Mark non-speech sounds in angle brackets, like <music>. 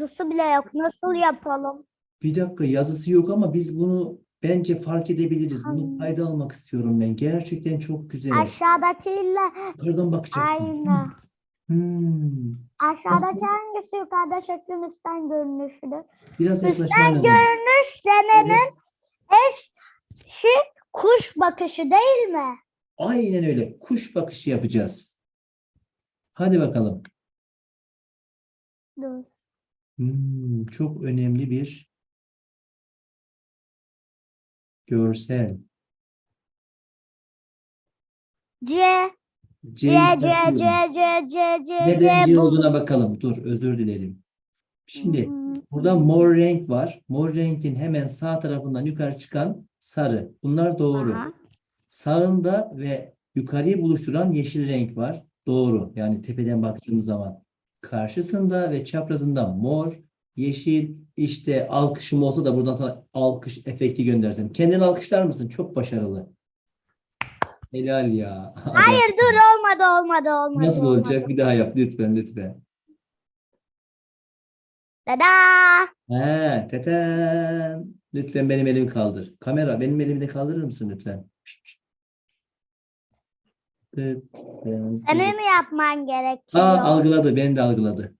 yazısı bile yok. Nasıl yapalım? Bir dakika yazısı yok ama biz bunu bence fark edebiliriz. Bunu kayda almak istiyorum ben. Gerçekten çok güzel. Aşağıdakiyle Yukarıdan bakacaksın. aynı. Hmm. Aşağıdaki hangisi yukarıda şeklin üstten görünüşüdür? Biraz yaklaşman lazım. görünüş denenin eşi kuş bakışı değil mi? Aynen öyle. Kuş bakışı yapacağız. Hadi bakalım. Dur. Hmm, çok önemli bir görsel. C, C, C, bırakıyorum. C, C, C, C, Neden C. C olduğuna bakalım. Dur, özür dilerim. Şimdi Hmm, burada mor renk var. Mor renkin hemen sağ tarafından yukarı çıkan sarı. Bunlar doğru. aha. Sağında ve yukarıyı buluşturan yeşil renk var. Doğru. Yani tepeden baktığımız zaman. Karşısında ve çaprazında mor, yeşil, işte alkışım olsa da buradan sana alkış efekti göndersem. Kendini alkışlar mısın? Çok başarılı. Helal ya. <laughs> Hayır dur olmadı olmadı olmadı. Nasıl olmadı. olacak? Bir daha yap lütfen lütfen. Dada. He, teten. Lütfen benim elimi kaldır. Kamera benim elimi de kaldırır mısın lütfen? Teten. Senin mi yapman gerekiyor? Aa algıladı, beni de algıladı.